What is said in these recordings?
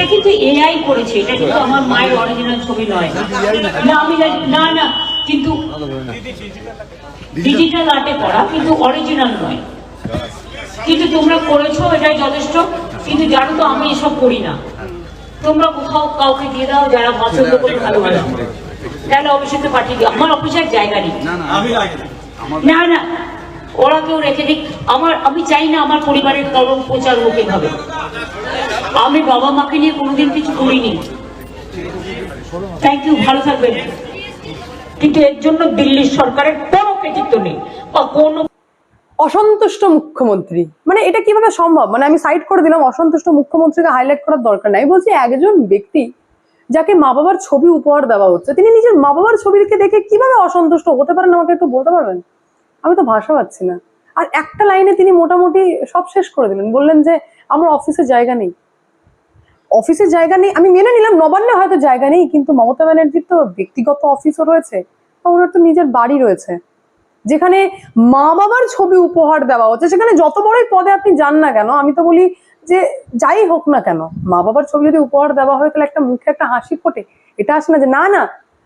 এটা কিন্তু এআই করেছে এটা কিন্তু আমার মায়ের অরিজিনাল ছবি নয়। না আমি না না কিন্তু ডিজিটাল আর্টে করা কিন্তু অরিজিনাল নয়। কিন্তু তোমরা করেছ এটাই যথেষ্ট কিন্তু জানো তো আমি এসব করি না। তোমরা কোথাও কাউকে দিয়ে দাও যারা পছন্দ করে ভালোবাসো তাহলে অফিসে পাঠিয়ে দিও। আমার অফিসের জায়গা নেই। না না ওরা কেউ রেখে দিক। আমার আমি চাই না আমার পরিবারের কারও প্রচার হোক এভাবে। আমি বাবা মাকে নিয়ে কোনোদিন কিছু করিনি। থ্যাংক ইউ ভালো থাকবেন। কিন্তু এর জন্য দিল্লির সরকারের কোনো কৃতিত্ব নেই বা কোনো অসন্তুষ্ট মুখ্যমন্ত্রী। মানে এটা কীভাবে সম্ভব? মানে আমি সাইড করে দিলাম, অসন্তুষ্ট মুখ্যমন্ত্রীকে হাইলাইট করার দরকার নাই। বলছি একজন ব্যক্তি যাকে মা বাবার ছবি উপহার দেওয়া হচ্ছে, তিনি নিজের মা বাবার ছবিকে দেখে কীভাবে অসন্তুষ্ট হতে পারেন? আমাকে একটু বলতে পারবেন? আমি তো ভাষা পাচ্ছি না। আর একটা লাইনে তিনি মোটামুটি সব শেষ করে দিলেন। বললেন যে, আমার অফিসে জায়গা নেই। অফিসে জায়গা নেই, আমি মেনে নিলাম, নবান্নে হয়তো জায়গা নেই, কিন্তু মমতা ব্যানার্জির তো ব্যক্তিগত অফিসও রয়েছে ওনার তো নিজের বাড়ি রয়েছে। যেখানে মা বাবার ছবি উপহার দেওয়া হচ্ছে, সেখানে যত বড়ই পদে আপনি যান না কেন, আমি তো বলি যে যাই হোক না কেন, মা বাবার ছবি যদি উপহার দেওয়া হয়, তাহলে একটা মুখে একটা হাসি ফোটে, এটা আসে না যে, না না,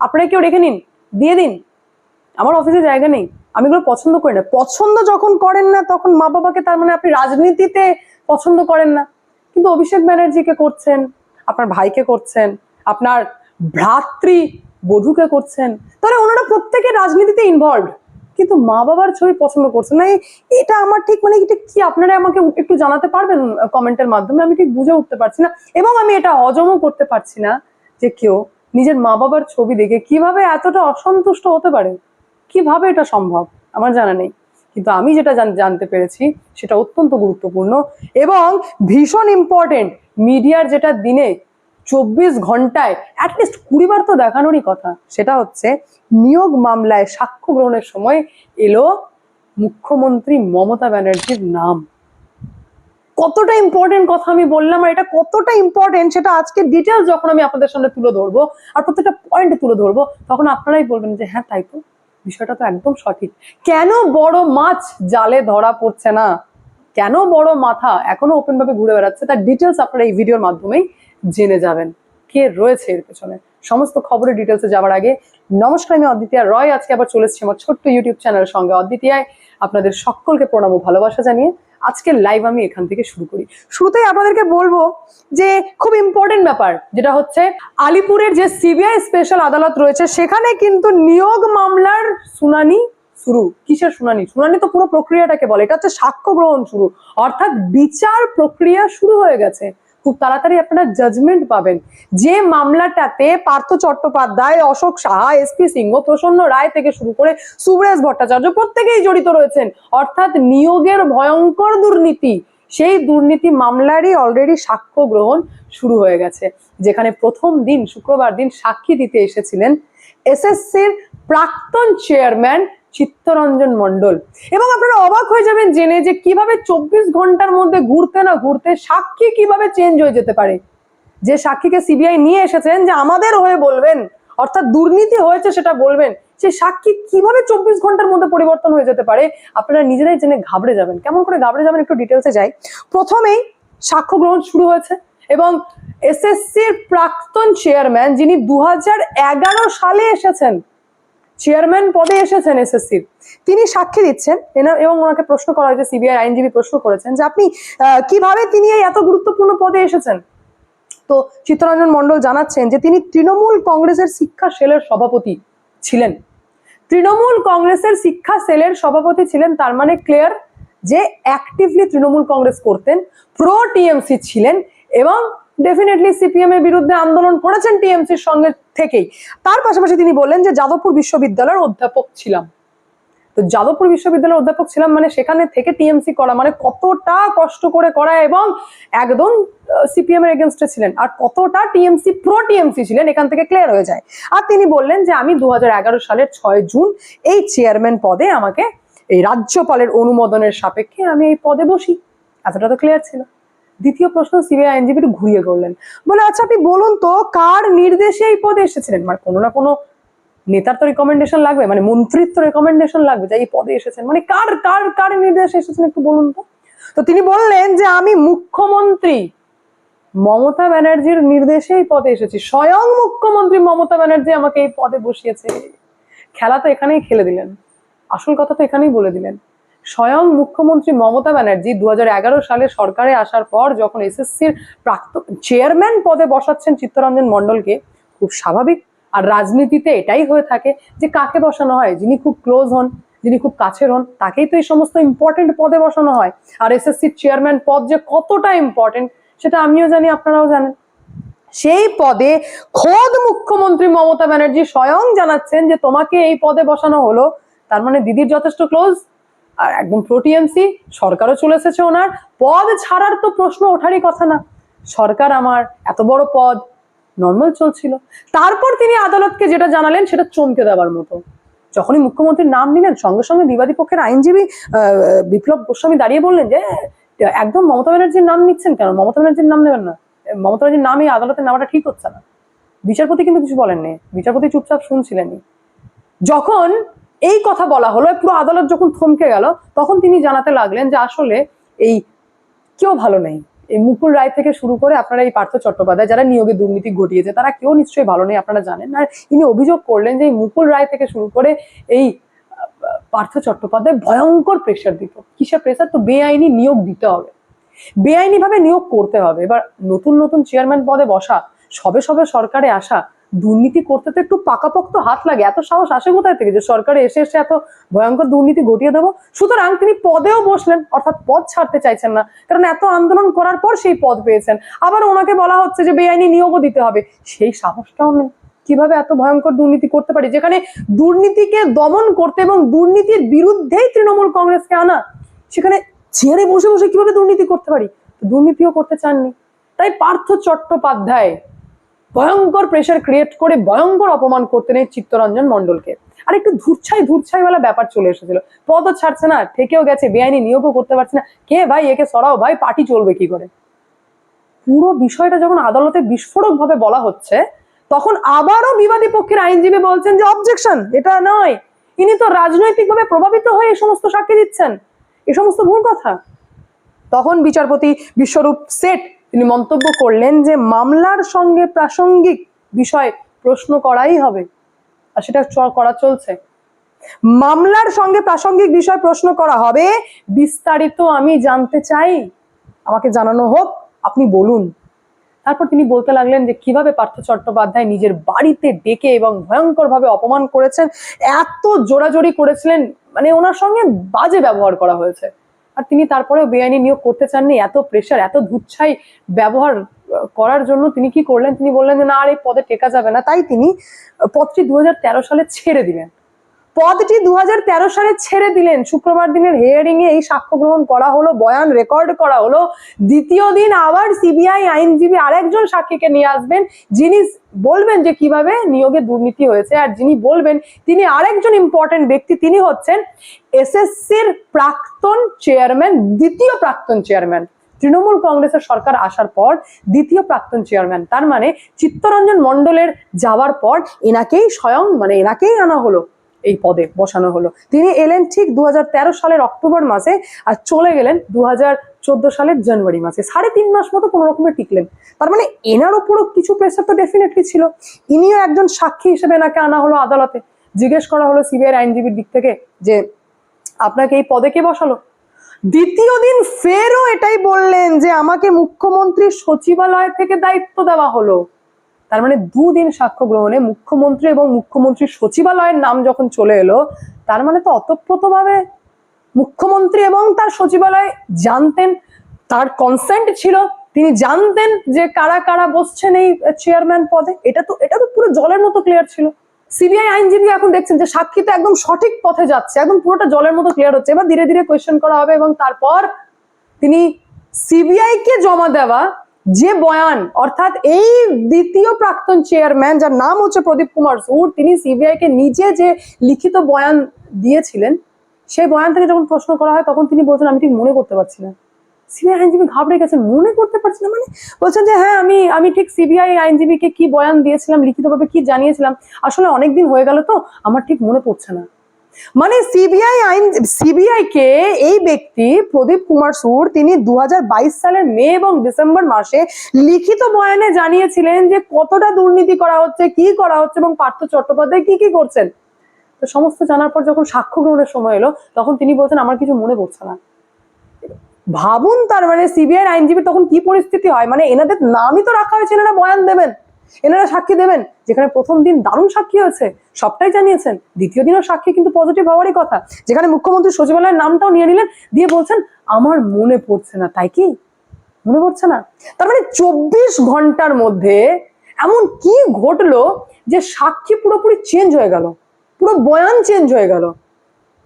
আপনারা কেউ রেখে নিন, দিয়ে দিন, আমার অফিসে জায়গা নেই, আমি এগুলো পছন্দ করি না। পছন্দ যখন করেন না, তখন মা বাবাকে তার মানে আপনি রাজনীতিতে পছন্দ করেন না। কিন্তু অভিষেক ব্যানার্জিকে করছেন, আপনার ভাইকে করছেন, আপনার ভ্রাতৃ বধূকে করছেন, তাহলে ওনারা প্রত্যেকে রাজনীতিতে ইনভলভ কিন্তু মা বাবার ছবি পছন্দ করছেন না। এটা আমার ঠিক মানে এটা কি? আপনারা আমাকে একটু জানাতে পারবেন কমেন্টের মাধ্যমে? আমি ঠিক বুঝে উঠতে পারছি না, এবং আমি এটা হজমও করতে পারছি না যে কেউ নিজের মা বাবার ছবি দেখে কীভাবে এতটা অসন্তুষ্ট হতে পারে? কীভাবে এটা সম্ভব? আমার জানা নেই। কিন্তু আমি যেটা জানতে পেরেছি সেটা অত্যন্ত গুরুত্বপূর্ণ এবং ভীষণ ইম্পর্টেন্ট মিডিয়ার যেটা দিনে চব্বিশ ঘন্টায় অ্যাটলিস্ট কুড়িবার তো দেখানোরই কথা। সেটা হচ্ছে নিয়োগ মামলায় সাক্ষ্য গ্রহণের সময় এলো মুখ্যমন্ত্রী মমতা ব্যানার্জির নাম। কতটা ইম্পর্টেন্ট কথা আমি বললাম আর এটা কতটা ইম্পর্টেন্ট সেটা আজকে ডিটেলস যখন আমি আপনাদের সামনে তুলে ধরবো আর প্রত্যেকটা পয়েন্ট তুলে ধরবো, তখন আপনারাই বলবেন যে হ্যাঁ তাই তো। বিষয়টা তো একদম সঠিক। কেন বড় মাছ জালে ধরা পড়ছে না? কেন বড় মাথা এখনও ওপেন ভাবে ঘুরে বেড়াচ্ছে? তার ডিটেলস আপনারা এই ভিডিওর মাধ্যমেই জেনে যাবেন। কে রয়েছে এর পেছনে? সমস্ত খবরের ডিটেলসে যাওয়ার আগে নমস্কার, আমি অদ্বিতীয়া রয়। আজকে আবার চলে এসেছি আমার ছোট্ট ইউটিউব চ্যানেলের সঙ্গে অদ্বিতীয়ায়। আপনাদের সকলকে প্রণাম ও ভালোবাসা জানিয়ে আজকের লাইভ আমি এখান থেকে শুরু করি। শুরুতেই আপনাদেরকে বলব যে খুব ইম্পর্টেন্ট ব্যাপার, যেটা হচ্ছে আলিপুরের যে সিবিআই স্পেশাল আদালত রয়েছে, সেখানে কিন্তু নিয়োগ মামলার শুনানি শুরু। কিসের শুনানি? শুনানি তো পুরো প্রক্রিয়াটাকে বলে। এটা হচ্ছে সাক্ষ্য গ্রহণ শুরু। অর্থাৎ বিচার প্রক্রিয়া শুরু হয়ে গেছে। খুব তাড়াতাড়ি আপনারা জাজমেন্ট পাবেন। যে মামলাটাতে পার্থ চট্টোপাধ্যায়, অশোক সাহা এসপি সিংহ, প্রসন্ন রায় থেকে শুরু করে সুব্রেশ ভট্টাচার্য প্রত্যেকেই জড়িত রয়েছেন। অর্থাৎ নিয়োগের ভয়ঙ্কর দুর্নীতি সেই দুর্নীতি মামলারই অলরেডি সাক্ষ্য গ্রহণ শুরু হয়ে গেছে, যেখানে প্রথম দিন, শুক্রবার দিন সাক্ষী দিতে এসেছিলেন এসএসসির প্রাক্তন চেয়ারম্যান চিত্তরঞ্জন মণ্ডল। এবং আপনারা অবাক হয়ে যাবেন জেনে যে কীভাবে চব্বিশ ঘণ্টার মধ্যে ঘুরতে না ঘুরতে সাক্ষী কীভাবে চেঞ্জ হয়ে যেতে পারে। যে সাক্ষীকে সিবিআই নিয়ে এসেছেন যে আমাদের হয়ে বলবেন, অর্থাৎ দুর্নীতি হয়েছে সেটা বলবেন সেই সাক্ষী কীভাবে চব্বিশ ঘণ্টার মধ্যে পরিবর্তন হয়ে যেতে পারে, আপনারা নিজেরাই জেনে ঘাবড়ে যাবেন। কেমন করে ঘাবড়ে যাবেন একটু ডিটেলসে যাই। প্রথমেই সাক্ষ্য গ্রহণ শুরু হয়েছে এবং এসএসসির প্রাক্তন চেয়ারম্যান যিনি দুই হাজার এগারো সালে এসেছেন চেয়ারম্যান পদে এসেছেন এসএসসির তিনি সাক্ষী দিচ্ছেন এনা- এবং ওনাকে প্রশ্ন করা হয়েছে সিবিআই আইনজীবী প্রশ্ন করেছেন যে আপনি কীভাবে তিনি এই এত গুরুত্বপূর্ণ পদে এসেছেন? তো চিত্তরঞ্জন মণ্ডল জানাচ্ছেন যে তিনি তৃণমূল কংগ্রেসের শিক্ষা সেলের সভাপতি। ছিলেন। তৃণমূল কংগ্রেসের শিক্ষা সেলের সভাপতি ছিলেন, তার মানে ক্লিয়ার যে অ্যাক্টিভলি তৃণমূল কংগ্রেস করতেন প্রো টিএমসি ছিলেন এবং ডেফিনেটলি সিপিএম এর বিরুদ্ধে আন্দোলন করেছেন টিএমসির সঙ্গে থেকেই। তার পাশাপাশি তিনি বললেন যে যাদবপুর বিশ্ববিদ্যালয়ের অধ্যাপক ছিলাম। তো যাদবপুর বিশ্ববিদ্যালয়ের অধ্যাপক ছিলাম মানে সেখানে থেকে টিএমসি করা মানে কতটা কষ্ট করে করা এবং একদম সিপিএম এর এগেনস্টে ছিলেন। আর কতটা টিএমসি, প্রো টিএমসি ছিলেন, এখান থেকে ক্লিয়ার হয়ে যায়। আর তিনি বললেন যে আমি দুহাজার এগারো সালের ছয় জুন এই চেয়ারম্যান পদে আমাকে এই রাজ্যপালের অনুমোদনের সাপেক্ষে আমি এই পদে বসি। এতটা তো ক্লিয়ার ছিল। দ্বিতীয় প্রশ্ন, সিবিআই আইনজীবী ঘুরিয়ে করলেন বলে আচ্ছা আপনি বলুন তো, কার নির্দেশে এই পদে এসেছিলেন? মানে কোনো না কোনো নেতার তো রেকমেন্ডেশন লাগবে মানে মন্ত্রীর তো রেকমেন্ডেশন লাগবে যে এই পদে এসেছেন। মানে কার কার কার নির্দেশে এসেছেন একটু বলুন তো? তো তিনি বললেন যে আমি মুখ্যমন্ত্রী মমতা ব্যানার্জির নির্দেশে এই পদে এসেছি। স্বয়ং মুখ্যমন্ত্রী মমতা ব্যানার্জি আমাকে এই পদে বসিয়েছে। খেলা তো এখানেই খেলে দিলেন। আসল কথা তো এখানেই বলে দিলেন। স্বয়ং মুখ্যমন্ত্রী মমতা ব্যানার্জি দু হাজার এগারো সালে সরকারে আসার পর যখন এসএসসির প্রাক্তন চেয়ারম্যান পদে বসাচ্ছেন চিত্তরঞ্জন মণ্ডলকে, খুব স্বাভাবিক আর রাজনীতিতে এটাই হয়ে থাকে যে কাকে বসানো হয়? যিনি খুব ক্লোজ হন, যিনি খুব কাছের হন, তাকেই তো এই সমস্ত ইম্পর্টেন্ট পদে বসানো হয়। আর এসএসসির চেয়ারম্যান পদ যে কতটা ইম্পর্টেন্ট সেটা আমিও জানি, আপনারাও জানেন। সেই পদে খোদ মুখ্যমন্ত্রী মমতা ব্যানার্জি স্বয়ং জানাচ্ছেন যে তোমাকে এই পদে বসানো হলো। তার মানে দিদির যথেষ্ট ক্লোজ আর একদম প্রোটিএমসি সরকারও চলে এসেছে ওনার। পদ ছাড়ার তো প্রশ্ন ওঠারই কথা না। সরকার আমার, এত বড় পদ নর্মাল চলছিল। তারপর তিনি আদালতকে যেটা জানালেন, সেটা চমকে দেওয়ার মতো। যখনই মুখ্যমন্ত্রীর নাম নিলেন, সঙ্গে সঙ্গে বিবাদী পক্ষের আইনজীবী বিপ্লব গোস্বামী দাঁড়িয়ে বললেন যে, একদম মমতা ব্যানার্জির নাম নিচ্ছেন কেন? মমতা ব্যানার্জির নাম নেবেন না। মমতা ব্যানার্জির নাম এই আদালতে নেওয়াটা ঠিক হচ্ছে না। বিচারপতি কিন্তু কিছু বলেননি। বিচারপতি চুপচাপ শুনছিলেনই। যখন এই কথা বলা হলো, পুরো আদালত যখন থমকে গেল, তখন তিনি জানাতে লাগলেন যে আসলে এই কেউ ভালো নেই। এই মুকুল রায় থেকে শুরু করে আপনারা এই পার্থ চট্টোপাধ্যায়, যারা নিয়োগে দুর্নীতি ঘটিয়েছে, তারা কেউ নিশ্চয়ই ভালো নেই, আপনারা জানেন। আর ইনি অভিযোগ করলেন যে এই মুকুল রায় থেকে শুরু করে এই পার্থ চট্টোপাধ্যায় ভয়ঙ্কর প্রেশার দিত। কিসের প্রেশার তো বেআইনি নিয়োগ দিতে হবে। বেআইনি ভাবে নিয়োগ করতে হবে। এবার নতুন নতুন চেয়ারম্যান পদে বসা, সবে সবে সরকারে আসা দুর্নীতি করতে তো একটু পাকাপোক্ত হাত লাগে। এত সাহস আসে কোথায় থেকে যে সরকারে এসে এসে এত ভয়ঙ্কর দুর্নীতি ঘটিয়ে দেবো? সুতরাং তিনি পদেও বসলেন, অর্থাৎ পদ ছাড়তে চাইছেন না। কারণ এত আন্দোলন করার পর সেই পদ পেয়েছেন। আবার ওনাকে বলা হচ্ছে যে বেআইনি নিয়োগও দিতে হবে। সেই সাহসটাও নেই। কীভাবে এত ভয়ঙ্কর দুর্নীতি করতে পারি? যেখানে দুর্নীতিকে দমন করতে এবং দুর্নীতির বিরুদ্ধেই তৃণমূল কংগ্রেসকে আনা, সেখানে চেয়ারে বসে বসে কীভাবে দুর্নীতি করতে পারি? দুর্নীতিও করতে চাননি। তাই পার্থ চট্টোপাধ্যায় ভয়ঙ্কর প্রেশার ক্রিয়েট করে ভয়ঙ্কর অপমান করতেন এই চিত্তরঞ্জন মণ্ডলকে। আর একটু ধূরছাই ধূরছাই বেলা ব্যাপার চলে এসেছিল। পদও ছাড়ছে না ঠেকেও গেছে, বেআইনি নিয়োগও করতে পারছে না। কে ভাই একে সরাও, ভাই পার্টি চলবে কি করে? পুরো বিষয়টা যখন আদালতে বিস্ফোরক ভাবে বলা হচ্ছে, তখন আবারও বিবাদী পক্ষের আইনজীবী বলছেন যে অবজেকশন এটা নয়। ইনি তো রাজনৈতিকভাবে প্রভাবিত হয়ে এই সমস্ত সাক্ষী দিচ্ছেন। এ সমস্ত ভুল কথা। তখন বিচারপতি বিশ্বরূপ সেট তিনি মন্তব্য করলেন যে মামলার সঙ্গে প্রাসঙ্গিক বিষয় প্রশ্ন করাই হবে। আর সেটা করা চলছে। মামলার সঙ্গে প্রাসঙ্গিক বিষয় প্রশ্ন করা হবে, বিস্তারিত আমি জানতে চাই। আমাকে জানানো হোক, আপনি বলুন। তারপর তিনি বলতে লাগলেন যে কীভাবে পার্থ চট্টোপাধ্যায় নিজের বাড়িতে ডেকে এবং ভয়ঙ্কর ভাবে অপমান করেছেন, এত জোরাজোরি করেছিলেন মানে ওনার সঙ্গে বাজে ব্যবহার করা হয়েছে। আর তিনি তারপরেও বেআইনি নিয়োগ করতে চাননি। এত প্রেশার এত ধুচ্ছাই ব্যবহার করার জন্য তিনি কি করলেন? তিনি বললেন যে, না, আর এই পদে টেকা যাবে না। তাই তিনি পদটি দু হাজার তেরো সালে ছেড়ে দিলেন পদটি দু হাজার তেরো সালে ছেড়ে দিলেন। শুক্রবার দিনের হিয়ারিং এ এই সাক্ষ্য গ্রহণ করা হলো, বয়ান রেকর্ড করা হলো। দ্বিতীয় দিন আবার সিবিআই আইনজীবী আরেকজন সাক্ষীকে নিয়ে আসবেন, যিনি বলবেন যে কীভাবে নিয়োগে দুর্নীতি হয়েছে। আর যিনি বলবেন, তিনি আরেকজন ইম্পর্টেন্ট ব্যক্তি, তিনি হচ্ছেন এসএসসির প্রাক্তন চেয়ারম্যান দ্বিতীয় প্রাক্তন চেয়ারম্যান তৃণমূল কংগ্রেসের সরকার আসার পর দ্বিতীয় প্রাক্তন চেয়ারম্যান তার মানে চিত্তরঞ্জন মণ্ডলের যাওয়ার পর এনাকেই স্বয়ং মানে এনাকেই আনা হলো। এই পদে বসানো হলো। তিনি এলেন ঠিক দু হাজার তেরো সালের অক্টোবর মাসে আর চলে গেলেন দু হাজার চোদ্দ সালের জানুয়ারি মাসে। সাড়ে তিন মাস মতো কোনো রকমের টিকলেন। তার মানে এনার ওপরও কিছু প্রেশার তো ডেফিনেটলি ছিল। ইনিও একজন সাক্ষী হিসেবে এনাকে আনা হলো আদালতে। জিজ্ঞেস করা হলো সিবিআই আইনজীবীর দিক থেকে যে, আপনাকে এই পদে কে বসালো? দ্বিতীয় দিন ফেরও এটাই বললেন যে, আমাকে মুখ্যমন্ত্রীর সচিবালয় থেকে দায়িত্ব দেওয়া হলো। তার মানে দুদিন সাক্ষ্য গ্রহণে মুখ্যমন্ত্রী এবং মুখ্যমন্ত্রী সচিবালয়ের নাম যখন চলে এলো, তার মানে তো অতপ্রতভাবে মুখ্যমন্ত্রী এবং তার সচিবালয় জানতেন, তার কনসেন্ট ছিল, তিনি জানতেন যে কারা কারা বসছেন এই চেয়ারম্যান পদে। এটা তো এটা তো পুরো জলের মতো ক্লিয়ার ছিল। সিবিআই আইনজীবী এখন দেখছেন যে সাক্ষী তো একদম সঠিক পথে যাচ্ছে, একদম পুরোটা জলের মতো ক্লিয়ার হচ্ছে। এবার ধীরে ধীরে কোয়েশ্চেন করা হবে এবং তারপর তিনি সিবিআই কে জমা দেওয়া যে বয়ান, অর্থাৎ এই দ্বিতীয় প্রাক্তন চেয়ারম্যান যার নাম হচ্ছে প্রদীপ কুমার সুর তিনি সিবিআই কে নিজে যে লিখিত বয়ান দিয়েছিলেন, সেই বয়ান থেকে যখন প্রশ্ন করা হয়, তখন তিনি বলছেন, আমি ঠিক মনে করতে পারছি না। সিবিআই আইনজীবী ঘাবড়ে গেছেন, মনে করতে পারছি না? মানে বলছেন যে হ্যাঁ আমি আমি ঠিক সিবিআই আইনজীবীকে কি বয়ান দিয়েছিলাম, লিখিতভাবে কি জানিয়েছিলাম? আসলে অনেকদিন হয়ে গেল তো, আমার ঠিক মনে পড়ছে না। মানে সিবিআই আইন সিবিআই কে এই ব্যক্তি প্রদীপ কুমার সুর, তিনি দুহাজার বাইশ সালের মে এবং ডিসেম্বর মাসে লিখিত বয়ানে জানিয়েছিলেন যে কতটা দুর্নীতি করা হচ্ছে, কি করা হচ্ছে এবং পার্থ চট্টোপাধ্যায় কি কি করছেন। তো সমস্ত জানার পর যখন সাক্ষ্য গ্রহণের সময় এলো, তখন তিনি বলছেন, আমার কিছু মনে পড়ছে না। ভাবুন তার মানে সিবিআই আইনজীবী তখন কি পরিস্থিতি হয়? মানে এনাদের নামই তো রাখা হয়েছিল না বয়ান দেবেন। এনারা সাক্ষী দেবেন। যেখানে প্রথম দিন দারুণ সাক্ষী হয়েছে, সবটাই জানিয়েছেন। দ্বিতীয় দিনও সাক্ষী, কিন্তু পজিটিভ হওয়ারই কথা। যেখানে মুখ্যমন্ত্রী সচিবালয়ের নামটাও নিয়ে নিলেন, দিয়ে বলছেন, আমার মনে পড়ছে না। তাই কি? মনে পড়ছে না? তার মানে চব্বিশ ঘণ্টার মধ্যে এমন কি ঘটলো যে সাক্ষী পুরোপুরি চেঞ্জ হয়ে গেল? পুরো বয়ান চেঞ্জ হয়ে গেল।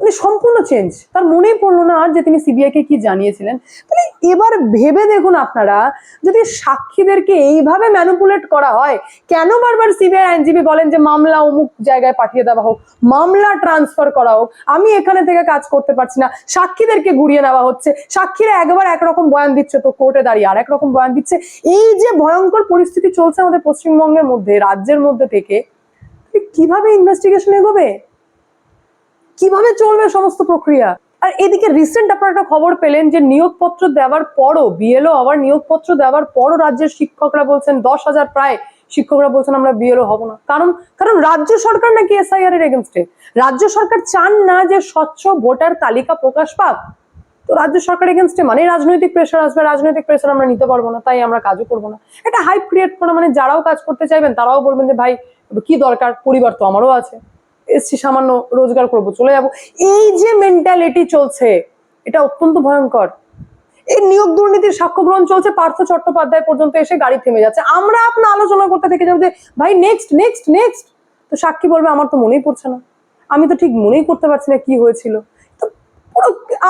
মানে সম্পূর্ণ চেঞ্জ তার মনেই পড়ল না আর যে তিনি সিবিআইকে কি জানিয়েছিলেন। তাহলে এবার ভেবে দেখুন আপনারা, যদি সাক্ষীদেরকে এইভাবে ম্যানুপুলেট করা হয়, কেন বারবার সিবিআই আইনজীবী বলেন যে মামলা অমুক জায়গায় পাঠিয়ে দেওয়া হোক, মামলা ট্রান্সফার করা হোক, আমি এখানে থেকে কাজ করতে পারছি না, সাক্ষীদেরকে ঘুরিয়ে নেওয়া হচ্ছে, সাক্ষীরা একবার একরকম বয়ান দিচ্ছে, তো কোর্টে দাঁড়িয়ে আর একরকম বয়ান দিচ্ছে। এই যে ভয়ঙ্কর পরিস্থিতি চলছে আমাদের পশ্চিমবঙ্গের মধ্যে, রাজ্যের মধ্যে থেকে কীভাবে ইনভেস্টিগেশন এগোবে? কীভাবে চলবে সমস্ত প্রক্রিয়া? আর এদিকে রিসেন্ট আপনারা একটা খবর পেলেন যে নিয়োগপত্র দেওয়ার পরও বিএলও আবার নিয়োগপত্র দেওয়ার পরও রাজ্যের শিক্ষকরা বলছেন দশ হাজার প্রায় শিক্ষকরা বলছেন আমরা বিএলও হব না। কারণ কারণ রাজ্য সরকার নাকি এসআইআর এর এগেনস্টে রাজ্য সরকার চান না যে স্বচ্ছ ভোটার তালিকা প্রকাশ পাক। তো রাজ্য সরকার এগেনস্টে মানে রাজনৈতিক প্রেশার আসবে, রাজনৈতিক প্রেশার আমরা নিতে পারব না, তাই আমরা কাজও করব না। একটা হাইপ ক্রিয়েট করা মানে যারাও কাজ করতে চাইবেন, তারাও বলবেন যে ভাই, কি দরকার? পরিবার তো আমারও আছে। এসছি, সামান্য রোজগার করব, চলে যাব। এই যে মেন্টালিটি চলছে, এটা অত্যন্ত ভয়ঙ্কর। এই নিয়োগ দুর্নীতির সাক্ষ্য গ্রহণ চলছে, পার্থ চট্টোপাধ্যায় পর্যন্ত এসে গাড়ি থেমে যাচ্ছে। আমরা আপনার আলোচনা করতে থেকে যাব যে, ভাই নেক্সট নেক্সট নেক্সট তো সাক্ষী বলবে, আমার তো মনেই পড়ছে না। আমি তো ঠিক মনেই করতে পারছি না কি হয়েছিল।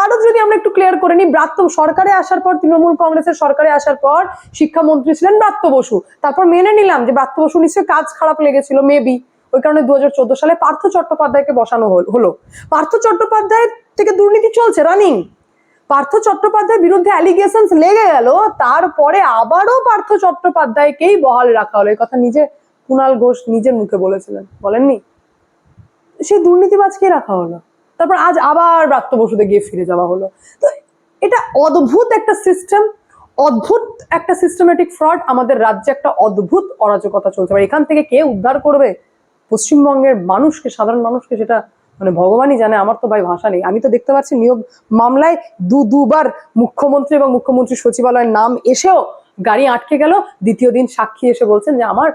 আরও যদি আমরা একটু ক্লিয়ার করে নিই, ব্রাত্য সরকারে আসার পর, তৃণমূল কংগ্রেসের সরকারে আসার পর, শিক্ষামন্ত্রী ছিলেন ব্রাত্য বসু। তারপর মেনে নিলাম যে, ব্রাত্য বসু নিশ্চয়ই কাজ খারাপ লেগেছিল মেবি ওই কারণে দু হাজার চোদ্দ সালে পার্থ চট্টোপাধ্যায়কে বসানো হলো পার্থ চট্টোপাধ্যায় থেকে দুর্নীতি চলছে রানিং পার্থ চট্টোপাধ্যায়ের বিরুদ্ধে অ্যালিগেশন লেগে গেল, তারপরে আবারও পার্থ চট্টোপাধ্যায়কেই বহাল রাখা হলো। এই কথা নিজে কুণাল ঘোষ নিজের মুখে বলেছিলেন। বলেননি? সেই দুর্নীতিবাজকে রাখা হলো? তারপর আজ আবার ব্রাত্য বসুতে গিয়ে ফিরে যাওয়া হলো। তো এটা অদ্ভুত একটা সিস্টেম অদ্ভুত একটা সিস্টেমেটিক ফ্রড আমাদের রাজ্যে একটা অদ্ভুত অরাজকতা চলছে। এখান থেকে কে উদ্ধার করবে? পশ্চিমবঙ্গের মানুষকে, সাধারণ মানুষকে সেটা মানে ভগবানই জানে, আমার তো ভাই ভাষা নেই। আমি তো দেখতে পাচ্ছি নিয়োগ মামলায় দু, দুবার মুখ্যমন্ত্রী এবং মুখ্যমন্ত্রী সচিবালয়ের নাম এসেও গাড়ি আটকে গেল। দ্বিতীয় দিন সাক্ষী এসে বলছেন যে আমার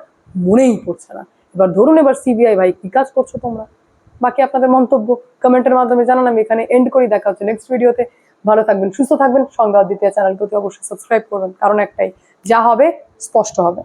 মনেই পড়ছে না। এবার ধরুন এবার সিবিআই, ভাই কি কাজ করছ তোমরা? বাকি আপনাদের মন্তব্য কমেন্টের মাধ্যমে জানান, আমি এখানে এন্ড করি, দেখা হচ্ছে নেক্সট ভিডিওতে ভালো থাকবেন, সুস্থ থাকবেন, সংবাদ দ্বিতীয় চ্যানেলটি অবশ্যই সাবস্ক্রাইব করবেন, কারণ একটাই, যা হবে, স্পষ্ট হবে।